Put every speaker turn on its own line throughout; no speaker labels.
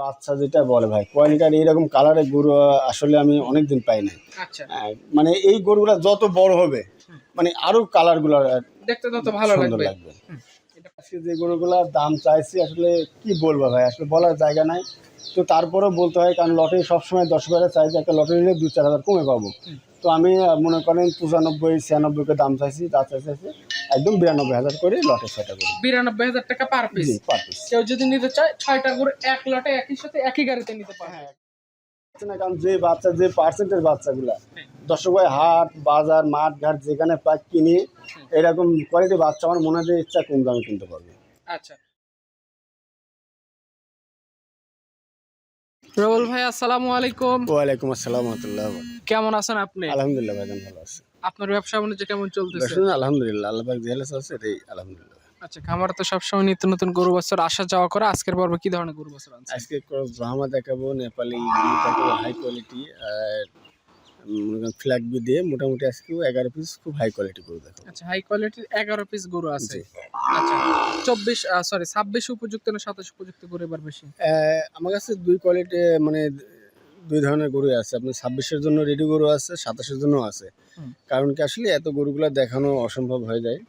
বাচ্চা যেটা বলে ভাই কোয়ালিটার এইরকম কালারের গরু আসলে আমি অনেকদিন পাই নাই।
আচ্ছা।
মানে এই গরুগুলা যত বড় হবে মানে আরও কালারগুলো
দেখতে তত ভালো লাগবে।
আজকে যে গরুগুলার দাম চাইছি আসলে কি বলব ভাই আসলে বলার জায়গা নাই। তো তারপরেও বলতে হয় কারণ লটারি সবসময় দশ হাজার চাইছি একটা লটারি নিলে দু চার হাজার কমে পাবো। তো আমি মনে করেন পঁচানব্বই ছিয়ানব্বইকে দাম চাইছি তা চাইছি। একদম বিরানব্বই হাজার করে লটে ছয়টা করে।
বিরানব্বই হাজার টাকা পার পিস
পার পিস
কেউ যদি নিতে চায় ছয়টা করে এক লটে একই সাথে একই গাড়িতে নিতে পারে
হ্যাঁ না কারণ যে বাচ্চা যে পার্সেন্টের বাচ্চাগুলা দর্শক ভাই হাট বাজার মাঠ ঘাট যেখানে পাক কিনি এরকম কোয়ালিটি বাচ্চা আমার মনে হয় যে ইচ্ছা কম দামে কিনতে পারবে।
আচ্ছা। রবুল ভাই আসসালামু আলাইকুম।
ওয়ালাইকুম আসসালাম রহমতুল্লাহ।
কেমন আছেন আপনি?
আলহামদুলিল্লাহ ভাইজান ভালো আছে।
আপনার ব্যবসা বাণিজ্য কেমন চলতেছে?
আলহামদুলিল্লাহ আল্লাহ পাক আছে এটাই আলহামদুলিল্লাহ।
আচ্ছা খামার তো সবসময় নিত্য নতুন গরু বছর আসা যাওয়া করে আজকের পর্বে কি ধরনের গরু বছর আনছে
আজকে ব্রাহ্মা দেখাবো নেপালি দেখাবো হাই কোয়ালিটি আর ফ্ল্যাগ বি দিয়ে মোটামুটি আজকেও এগারো পিস খুব হাই কোয়ালিটি গরু দেখাবো।
আচ্ছা হাই কোয়ালিটির এগারো পিস গরু আছে। আচ্ছা চব্বিশ সরি ছাব্বিশ উপযুক্ত না সাতাশ উপযুক্ত গরু এবার বেশি?
আমার কাছে দুই কোয়ালিটি মানে দুই ধরনের গরু আছে। আপনার ছাব্বিশের জন্য রেডি গরু আছে সাতাশের জন্য আছে। কারণ কি আসলে এত গরুগুলো দেখানো অসম্ভব হয়ে যায়।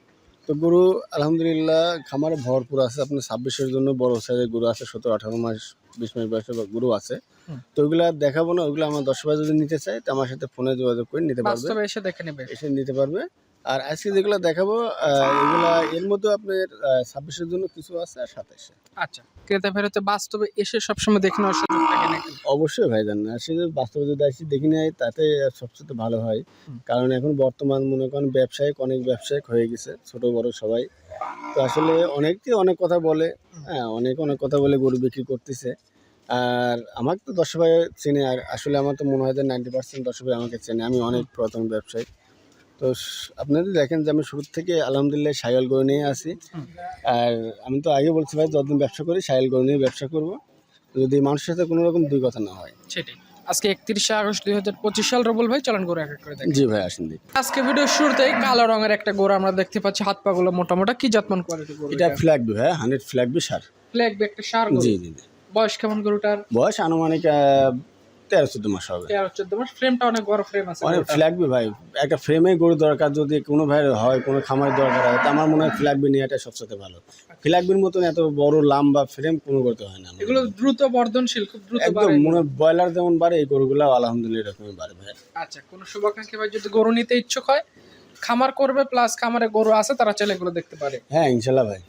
তো গরু আলহামদুলিল্লাহ খামারে ভরপুর আছে। আপনার ছাব্বিশের জন্য বড় সাইজের গরু আছে সতেরো আঠারো মাস বিশ মাস বয়সের গরু আছে। তো ওইগুলো আর দেখাবো না ওইগুলো আমার দশ ভাই যদি নিতে চাই তো আমার সাথে ফোনে যোগাযোগ করে নিতে পারবে।
এসে দেখে নেবে।
এসে নিতে পারবে। আর আজকে যেগুলো দেখাবো এগুলো এর মধ্যে আপনার ছাব্বিশের জন্য কিছু আছে আর সাতাশে
আচ্ছা ক্রেতা ফেরতে বাস্তবে এসে সবসময় দেখে নেওয়ার সুযোগ থাকে নাকি?
অবশ্যই ভাইজান আসলে বাস্তবে যদি আসি দেখি নেয় তাতে সবচেয়ে ভালো হয়। কারণ এখন বর্তমান মনে করেন ব্যবসায়িক অনেক ব্যবসায়িক হয়ে গেছে ছোট বড় সবাই। তো আসলে অনেকেই অনেক কথা বলে হ্যাঁ অনেক অনেক কথা বলে গরু বিক্রি করতেছে। আর আমাকে তো দশ ভাই চেনে আর আসলে আমার তো মনে হয় যে নাইনটি পার্সেন্ট দশ ভাই আমাকে চেনে আমি অনেক প্রথম ব্যবসায়ী। তো আপনাদের দেখেন যে আমি শুরু থেকে আলহামদুলিল্লাহ সাইকেল গরু নিয়ে আসি। আর আমি তো আগে বলছি ভাই যতদিন ব্যবসা করি সাইকেল গরু নিয়ে ব্যবসা করব। যদি মানুষের সাথে কোনো রকম দুই কথা না হয়।
সেটাই। আজকে একত্রিশে আগস্ট দুই হাজার পঁচিশ সাল রবল ভাই চলন করে এক এক করে
জি ভাই আসেন
আজকে ভিডিও শুরুতেই কালো রঙের একটা গরু আমরা দেখতে পাচ্ছি। হাত পা গুলো মোটা মোটা কি যত্ন কোয়ালিটি গরু
এটা ফ্ল্যাগ বি ভাই hundred flag B sir.
Flag B একটা সার
জি জি
বয়স কেমন গরুটার?
বয়স আনুমানিক তেরো চোদ্দ মাস হবে।
তেরো চোদ্দ মাস ফ্রেমটা অনেক বড় ফ্রেম আছে
অনেক
গরুটার।
ভাই একটা ফ্রেমে গরু দরকার যদি কোনো ভাই হয় কোনো খামারের দরকার হয় তো আমার মনে হয় ফ্ল্যাগ বি নেওয়াটা সবচেয়ে ভালো। ফ্ল্যাগ বির মতন এত বড় লম্বা ফ্রেম কোনো করতে হয় না
এগুলো দ্রুত বর্ধনশীল খুব দ্রুত
একদম মনে ব্রয়লার যেমন বাড়ে এই গরুগুলো আলহামদুলিল্লাহ এরকমই বাড়ে ভাই
আচ্ছা কোনো শুভাকাঙ্ক্ষী ভাই যদি গরু নিতে ইচ্ছুক হয় খামার করবে প্লাস খামারে গরু আছে তারা চাইলে এগুলো দেখতে পারে।
হ্যাঁ ইনশাল্লাহ ভাই।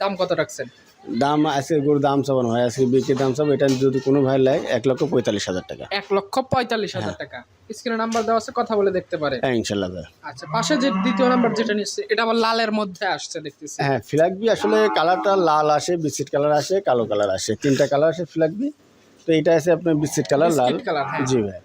দাম কত রাখছেন?
দাম আজকে গরুর দাম চাবানো হয় আজকে বিক্রির দাম সব এটা যদি কোনো ভাই লাগে এক লক্ষ পঁয়তাল্লিশ হাজার টাকা।
এক লক্ষ পঁয়তাল্লিশ হাজার টাকা। স্ক্রিনে নাম্বার দেওয়া আছে কথা বলে দেখতে পারে
হ্যাঁ ইনশাল্লাহ
আচ্ছা পাশে যে দ্বিতীয় নাম্বার যেটা নিচ্ছে এটা আবার লালের মধ্যে আসছে দেখতেছি।
হ্যাঁ ফ্ল্যাগবি আসলে কালারটা লাল আসে বিস্কিট কালার আসে কালো কালার আসে। তিনটা কালার আসে ফ্ল্যাগবি তো এটা আছে আপনার বিস্কিট কালার লাল।
হ্যাঁ।
জি ভাই।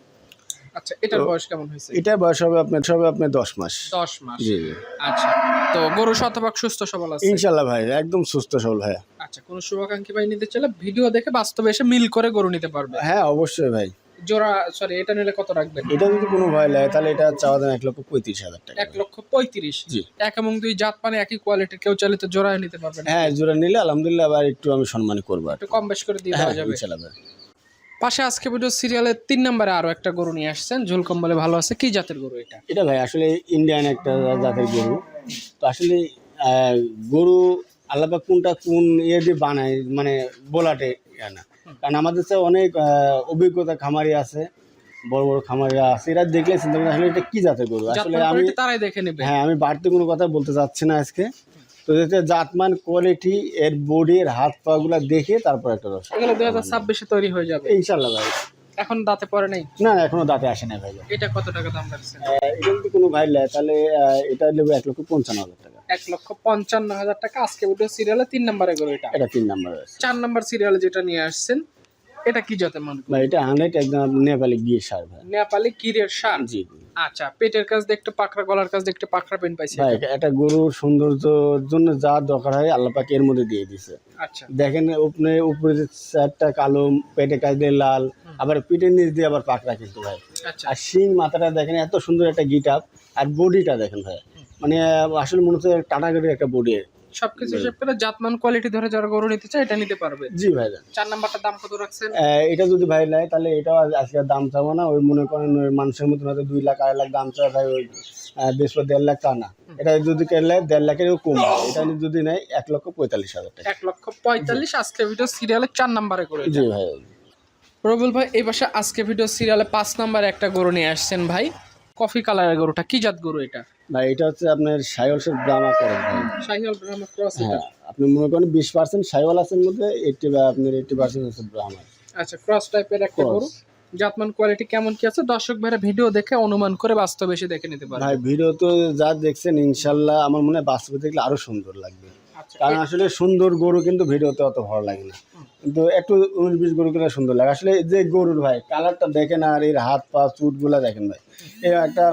আচ্ছা এটার বয়স কেমন হয়েছে?
এটা বয়স হবে আপনার সবে আপনার দশ মাস।
দশ মাস।
জি জি।
আচ্ছা তো গরু শতভাগ সুস্থ সবল আছে।
ইনশাল্লাহ ভাই একদম সুস্থ সবল ভাই।
আচ্ছা কোনো শুভাকাঙ্ক্ষী ভাই নিতে চাইলে ভিডিও দেখে বাস্তবে এসে মিল করে গরু নিতে পারবে।
হ্যাঁ অবশ্যই ভাই।
জোড়া সরি এটা নিলে কত রাখবেন?
এটা যদি কোনো ভাই নেয় তাহলে এটা চাওয়া দাম এক লক্ষ পঁয়ত্রিশ হাজার টাকা।
এক লক্ষ পঁয়ত্রিশ।
জি।
এক এবং দুই জাত মানে একই কোয়ালিটির কেউ চাইলে তো জোড়ায় নিতে পারবেন
হ্যাঁ জোড়া নিলে আলহামদুলিল্লাহ আবার একটু আমি সম্মান করব
একটু কম বেশ করে দিয়ে
হ্যাঁ
দেওয়া যাবে।
ইনশাল্লাহ ভাই।
পাশে আজকে ভিডিও সিরিয়ালের তিন নম্বরে আরও একটা গরু নিয়ে আসছেন। ঝুল কম্বলে ভালো আছে। কি জাতের গরু এটা?
এটা ভাই আসলে ইন্ডিয়ান একটা জাতের গরু। তো আসলে গরু আল্লাপা কোনটা কোন ইয়ে দিয়ে বানায় মানে বোলাটে না। কারণ আমাদের তো অনেক অভিজ্ঞতা খামারি আছে বড় বড় খামারিরা আছে এরা দেখলে চিন্তা করে আসলে এটা কি জাতের গরু? আসলে আমি
তারাই দেখে নেবে।
হ্যাঁ আমি বাড়তি কোনো কথা বলতে চাচ্ছি না আজকে। তো যেটা জাতমান কোয়ালিটি এর বডির হাত পা গুলা দেখে তারপর একটা রস।
এগুলো দুই হাজার ছাব্বিশে তৈরি হয়ে যাবে।
ইনশাল্লাহ ভাই।
এখন দাঁতে পরে নেই?
না এখনও দাঁতে আসে না ভাই।
এটা কত টাকা দাম রাখছেন
এটা যদি কোনো ভাই নেয় তাহলে এটা নেবে এক লক্ষ পঞ্চান্ন হাজার টাকা।
এক লক্ষ পঞ্চান্ন হাজার টাকা। আজকে উঠে সিরিয়ালে তিন নম্বরে গেল এটা।
এটা তিন নম্বরে
চার নম্বর সিরিয়ালে যেটা নিয়ে আসছেন এটা কি জাতের মানুষ
ভাই এটা হান্ড্রেড একদম নেপালি গিয়ে সার ভাই।
নেপালি কিরের সার?
জি
আচ্ছা পেটের দিয়ে একটু পাকড়া গলার দিয়ে একটু পাকড়া পেন পাইছি
ভাই একটা গরুর সৌন্দর্যের জন্য যা দরকার হয় আল্লাহ পাক এর মধ্যে দিয়ে দিছে।
আচ্ছা।
দেখেন উপরে উপরে যে চারটা কালো পেটে কাজ দিয়ে লাল আবার পিঠের নিচ দিয়ে আবার পাকড়া কিন্তু ভাই।
আচ্ছা।
আর শিং মাথাটা দেখেন এত সুন্দর একটা গিট আপ আর বডিটা দেখেন ভাই। মানে আসলে মনে হচ্ছে টাটা গাড়ির একটা বডি।
সবকিছু হিসেব করে জাতমান কোয়ালিটি ধরে যারা গরু নিতে চায় এটা নিতে পারবে।
জি ভাইজান
চার নাম্বারটার দাম কত রাখছেন?
এটা যদি ভাই নেয় তাহলে এটাও আজ- আজকে দাম চাবো না। ওই মনে করেন ওই মানুষের মতন হয়তো দুই লাখ আড়াই লাখ দাম চায় ভাই ওই বেশ দেড় লাখ তা না। এটা যদি কেটে দেড় লাখেরও কম। এটা যদি নেয় এক লক্ষ পঁয়তাল্লিশ হাজার টাকা।
এক লক্ষ পঁয়তাল্লিশ। আজকে ভিডিও সিরিয়ালে চার নাম্বারে করে
জি ভাই।
রবিউল ভাই এই পাশে আজকে ভিডিও সিরিয়ালে পাঁচ নাম্বারে একটা গরু নিয়ে আসছেন ভাই। কফি কালারের গরুটা? কি জাত গরু এটা?
ভাই এটা হচ্ছে আপনার সাইওয়ালসের ব্রাহ্মা করে ভাই।
শাহিওয়াল ব্রাহ্মা ক্রস এটা।
হ্যাঁ আপনি মনে করেন বিশ পার্সেন্ট সাইওয়াল আছেন মধ্যে এইটটি আপনার এইটটি পার্সেন্ট হচ্ছে ব্রাহ্মা।
আচ্ছা ক্রস টাইপের একটা গরু। জাতমান কোয়ালিটি কেমন কি আছে? দর্শক ভাইরা ভিডিও দেখে অনুমান করে বাস্তবে এসে দেখে নিতে পারে
ভাই ভিডিও তো যা দেখছেন ইনশাল্লাহ আমার মনে হয় বাস্তবে দেখলে আরও সুন্দর লাগবে। কারণ আসলে সুন্দর গরু কিন্তু ভিডিওতে অত ভালো লাগে না। কিন্তু একটু উনিশ বিশ গরু কিনা সুন্দর লাগে। আসলে যে গরুর ভাই কালারটা দেখেন আর এর হাত পা চুটগুলা দেখেন ভাই। এর একটা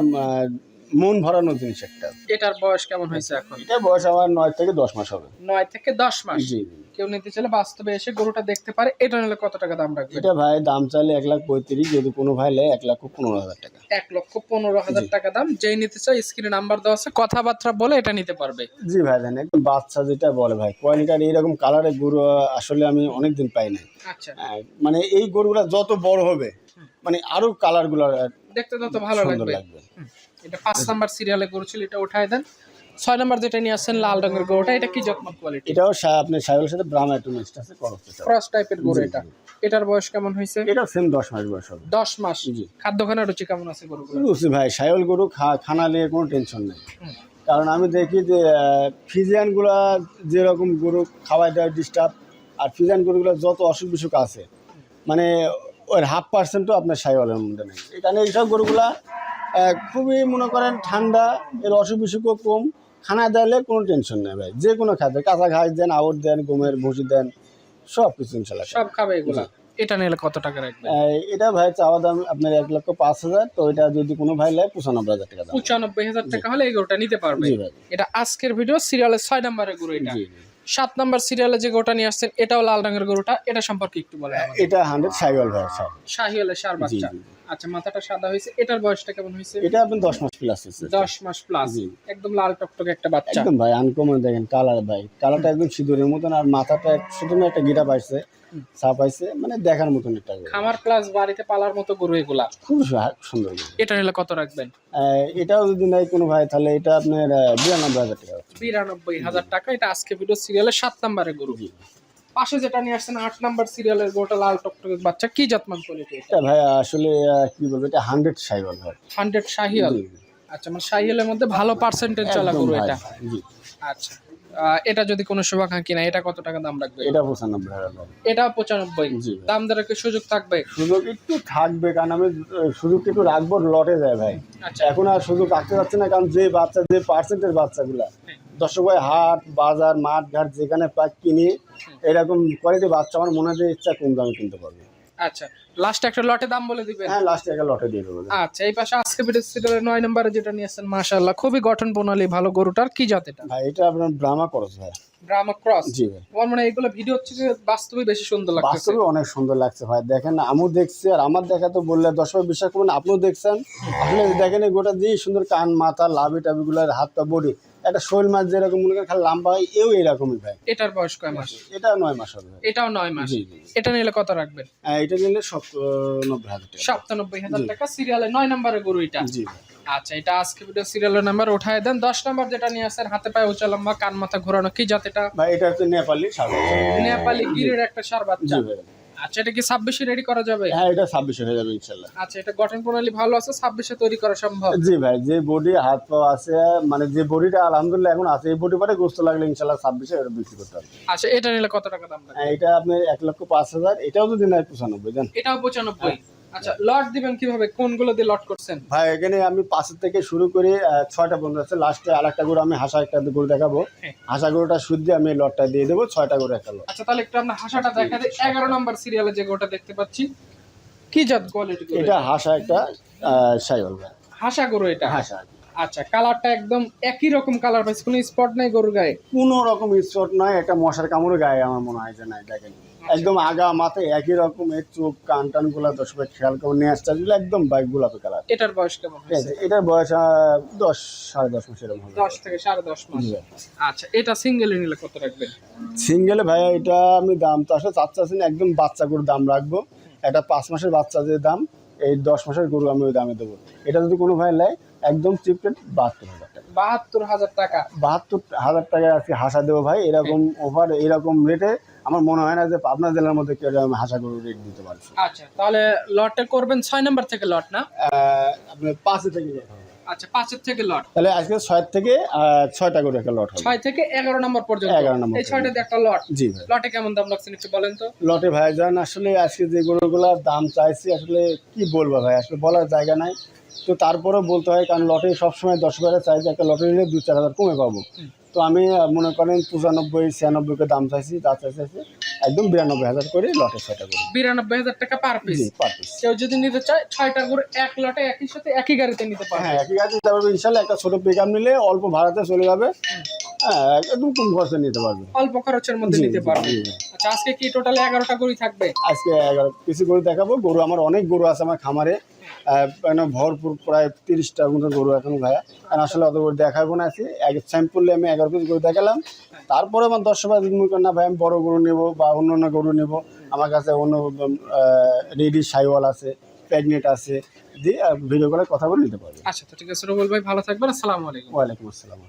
মন ভরানো জিনিস একটা।
এটার বয়স কেমন হয়েছে এখন?
এটা বয়স আমার নয় থেকে দশ মাস হবে।
নয় থেকে দশ মাস।
জি
কেউ নিতে চাইলে বাস্তবে এসে গরুটা দেখতে পারে। এটা নিলে কত টাকা দাম রাখবে
এটা ভাই দাম চাইলে এক লাখ পঁয়ত্রিশ যদি কোনো ভাই নেয় এক লাখ পনেরো হাজার টাকা।
এক লক্ষ পনেরো হাজার টাকা দাম। যেই নিতে চাই স্ক্রিনে নাম্বার দেওয়া আছে কথাবার্তা বলে এটা নিতে পারবে।
জি ভাই জানেন একদম বাচ্চা যেটা বলে ভাই কোয়ালিটার এইরকম কালারের গরু আসলে আমি অনেকদিন পাই না
আচ্ছা।
মানে এই গরুগুলা যত বড় হবে মানে আরও কালারগুলো
দেখতে তত ভালো লাগবে। এটা পাঁচ নাম্বার সিরিয়ালে গরু ছিল এটা উঠায় দেন। ছয় নাম্বার যেটা নিয়ে আসছেন লাল রঙের গরুটা এটা কি যত্ন কোয়ালিটি
এটাও সা- আপনার সাইকেলের সাথে ব্রাহ্মা একটু মিক্সড আছে করস
টাইপের গরু এটা। এটার বয়স কেমন হয়েছে?
এটা সেম দশ মাস বয়স হবে।
দশ মাস।
জি।
খাদ্যখানা রুচি কেমন আছে গরুগুলো
বুঝছি ভাই সাইল গরু খানা নিয়ে কোনো টেনশন নেই। কারণ আমি দেখি যে ফিজিয়ানগুলা যেরকম গরু খাওয়াই দেওয়া ডিস্টার্ব আর ফিজিয়ান গরুগুলো যত অসুখ বিসুখ আছে মানে ওর হাফ পার্সেন্টও আপনার সাইওয়ালের মধ্যে নেই। এখানে এইসব গরুগুলা খুবই মনে করেন ঠান্ডা এর অসুখ বিসুখও কম। খানা দিলে কোনো টেনশন নেই ভাই যে কোনো খাদ্য কাঁচা ঘাস দেন আউট দেন গমের ভুসি দেন সব কিছু ইনশাল্লাহ
সব খাবে এগুলা। এটা নিলে কত টাকা রাখবে
এটা ভাই চাওয়া দাম আপনার এক লক্ষ পাঁচ হাজার তো এটা যদি কোনো ভাই নেয় পঁচানব্বই হাজার টাকা
পঁচানব্বই হাজার টাকা হলে এই গরুটা নিতে পারবে। এটা আজকের ভিডিও সিরিয়ালের ছয় নাম্বারের গরু এটা। সাত নাম্বার সিরিয়ালে যে গরুটা নিয়ে আসছেন এটাও লাল রঙের গরুটা। এটা সম্পর্কে একটু বলে
এটা হান্ড্রেড সাইকেল ভাই
শাহিওয়ালের সার বাচ্চা। আচ্ছা মাথাটা সাদা হয়েছে। এটার বয়সটা কেমন হয়েছে?
এটা আপনি দশ মাস প্লাস আছে
দশ মাস প্লাস একদম লাল টকটকে একটা বাচ্চা।
একদম ভাই আনকমন দেখেন কালার ভাই। কালারটা একদম সিঁদুরের মতন আর মাথাটা শুধু একটা গিটা পাইছে চা পাইছে মানে দেখার মতন একটা গরু।
খামার প্লাস বাড়িতে পালার মতো গরু এগুলা।
খুব সুন্দর
এটা নিলে কত রাখবেন?
এটাও যদি নাই কোনো ভাই তাহলে এটা আপনার বিরানব্বই হাজার টাকা।
বিরানব্বই হাজার টাকা। এটা আজকে ভিডিও সিরিয়ালের সাত নাম্বারের গরু। পাশে যেটা নিয়ে আসছেন আট নাম্বার সিরিয়ালের গরুটা লাল টকটকে বাচ্চা কি জাতমান কোয়ালিটি
এটা? ভাই আসলে কি বলব এটা হান্ড্রেড সাইকেল ভাই
হান্ড্রেড
জি।
আচ্ছা মানে শাহিয়ালের মধ্যে ভালো পার্সেন্টেজ চলা গরু এটা?
জি।
আচ্ছা এটা যদি কোনো শুভাকাঙ্ক্ষী না এটা কত টাকা দাম রাখবে?
এটা পঁচানব্বই
এটাও পঁচানব্বই।
জি
দাম দরে কি সুযোগ থাকবে?
সুযোগ একটু থাকবে কারণ আমি সুযোগ একটু রাখব লটে যায় ভাই।
আচ্ছা।
এখন আর সুযোগ রাখতে পারছে না কারণ যে বাচ্চা যে পার্সেন্টের বাচ্চাগুলা দর্শক ভাই হাট বাজার মাঠ ঘাট যেখানে পাক কিনি এরকম কোয়ালিটি বাচ্চা আমার মনে হয় যে ইচ্ছা কম দামে কিনতে পারবে।
আচ্ছা লাস্ট একটা লটে দাম বলে দিবেন?
হ্যাঁ লাস্ট একটা লটে দিয়ে দেবো।
আচ্ছা এই পাশে আজকে ভিডিও সিরিয়ালের নয় নম্বরে যেটা নিয়েছেন মাশাআল্লাহ খুবই গঠন প্রণালী ভালো গরুটার কি জাত এটা?
ভাই এটা আপনার ব্রাহ্মা খরচ ভাই।
ব্রাহ্মা ক্রস
জি ভাই।
আমার মানে এগুলো ভিডিও হচ্ছে যে বাস্তবে বেশি সুন্দর
বাস্তবে অনেক সুন্দর লাগছে ভাই। দেখেন আমিও দেখছি আর আমার দেখা তো বললে দর্শক বিশ্বাস করবেন আপনিও দেখছেন। আপনি দেখেন গোটা দিয়ে সুন্দর কান মাথা লাভি টাবিগুলোর হাত পা বডি একটা শোল মাছ যেরকম মনে করেন খালি লাম্বা হয় এও এরকমই ভাই।
এটার বয়স কয় মাস?
এটা নয় মাস হবে ভাই।
এটাও নয় মাস।
জি জি।
এটা নিলে কত রাখবেন?
হ্যাঁ, এটা নিলে সব নব্বই হাজার টাকা।
সপ্তানব্বই হাজার টাকা। সিরিয়ালে নয় নম্বরের গরু এটা।
জি ভাই।
আচ্ছা এটা আজকে ভিডিও সিরিয়ালের নাম্বার উঠায় দেন। দশ নম্বর যেটা নিয়ে আসেন হাতে পায়ে উঁচা লম্বা কান মাথা ঘোরানো কি জাত এটা?
ভাই এটা হচ্ছে নেপালি সাগর
নেপালি গিরের একটা সার বাচ্চা।
জি ভাই।
আচ্ছা এটা কি ছাব্বিশে রেডি করা যাবে?
হ্যাঁ এটা ছাব্বিশে হয়ে যাবে ইনশাল্লাহ।
আচ্ছা এটা গঠন প্রণালী ভালো আছে ছাব্বিশে তৈরি করা সম্ভব?
জি ভাই যে বডি হাত পা আছে মানে যে বডিটা আলহামদুলিল্লাহ এখন আছে এই বডি পরে গোস্ত লাগলে ইনশাল্লাহ ছাব্বিশে এটা বিক্রি করতে হবে।
আচ্ছা এটা নিলে কত টাকা দাম লাগবে?
হ্যাঁ, এটা আপনি এক লক্ষ পাঁচ হাজার এটাও যদি না পঁচানব্বই জান।
এটাও পঁচানব্বই। আচ্ছা লট দিবেন কীভাবে? কোনগুলো দিয়ে লট করছেন?
ভাই এখানে আমি পাঁচের থেকে শুরু করে ছয়টা বন্ধু আছে। লাস্টে আর একটা গরু আমি হাসা একটা গরু দেখাবো।
হ্যাঁ।
হাসা গরুটা শুদ্ধ আমি লটটা দিয়ে দেবো ছয়টা গরু একটা লট।
আচ্ছা তাহলে একটু আমরা হাসাটা দেখা দিই এগারো নম্বর সিরিয়ালে যে গোটা দেখতে পাচ্ছি কি জাত কোয়ালিটি
এটা হাসা একটা ভাই।
হাসা গরু এটা?
হাসা।
আচ্ছা কালারটা একদম একই রকম কালার পাইছে কোনো স্পট নাই গরুর গায়ে?
কোনো রকম স্পট নয় একটা মশার কামড় গায়ে আমার মনে হয় যে নাই দেখেন। একদম আগা মাথায় একই রকম রকমের চোখ কান টানগুলা দশ ভাই খেয়াল করে নিয়ে আসছে এগুলো একদম বাইক গোলাপি কালার
এটার বয়স কেমন
এটার বয়স দশ সাড়ে দশ মাস এরকম
দশ থেকে সাড়ে দশ মাস। আচ্ছা এটা সিঙ্গেল নিলে কত রাখবেন?
সিঙ্গেলে ভাইয়া এটা আমি দাম তো আসলে চাচ্ছি না একদম বাচ্চা গরুর দাম রাখব। এটা পাঁচ মাসের বাচ্চা যে দাম এই দশ মাসের গরু আমি ওই দামে দেবো। এটা যদি কোনো ভাই নেয় একদম চিপ রেট বাহাত্তর হাজার টাকা।
বাহাত্তর হাজার টাকা।
বাহাত্তর হাজার টাকায় আজকে হাসা দেবো ভাই এরকম ওভার এরকম রেটে আমার মনে হয় না যে পাবনা জেলার মধ্যে কেউ এরকম হাসা গরু রেট দিতে পারছে
আচ্ছা তাহলে লটে করবেন ছয় নম্বর থেকে লট না?
আহ, আপনার পাঁচে থেকে যাবে।
আচ্ছা পাঁচের থেকে লট।
তাহলে আজকে ছয় থেকে ছয়টা করে একটা লট হবে।
ছয় থেকে এগারো নম্বর পর্যন্ত।
11 নম্বর
এই ছয়টা একটা লট।
জি ভাই।
লটে কেমন দাম রাখছেন একটু বলেন তো?
লটে ভাই যান আসলে আজকে যে গরুগুলোর দাম চাইছি আসলে কি বলব ভাই আসলে বলার জায়গা নাই। তো তারপরেও বলতে হয় কারণ লটে সবসময় দশ বারে চাই যে একটা লটে নিলে দু চার হাজার কমে পাবো। তো আমি মনে করেন পঁচানব্বই ছিয়ানব্বইকে দাম চাইছি তা চাইছি একদম বিরানব্বই হাজার করে লটে ছয়টা করে।
বিরানব্বই হাজার টাকা পার পিস
পার পিস
কেউ যদি নিতে চায় ছয়টা করে এক লটে একই সাথে একই গাড়িতে নিতে পারে
হ্যাঁ একই গাড়িতে নিতে পারবে ইনশাল্লাহ একটা ছোটো পিক নিলে অল্প ভাড়াতে চলে যাবে। হ্যাঁ। একদম কম খরচে নিতে পারবে।
অল্প খরচের মধ্যে নিতে পারবে। আচ্ছা আজকে কি টোটাল এগারোটা গরুই থাকবে?
আজকে এগারো কিছু গরু দেখাবো। গরু আমার অনেক গরু আছে আমার খামারে। মানে ভরপুর প্রায় তিরিশটার মতো গরু এখন ভাইয়া। কারণ আসলে অত গরু দেখাবো না আছি এক স্যাম্পলে আমি এগারো পিস গরু দেখালাম। তারপরে আমার দশ ভাই মনে না ভাই আমি বড় গরু নেব বা অন্য অন্য গরু নেব। আমার কাছে অন্য রেডি সাইওয়াল আছে প্রেগনেন্ট আছে। দিয়ে ভিডিও করে কথা বলে নিতে পারবে।
আচ্ছা তো ঠিক আছে রবুল ভাই ভালো থাকবেন। আসসালামু আলাইকুম।
ওয়ালাইকুম আসসালাম।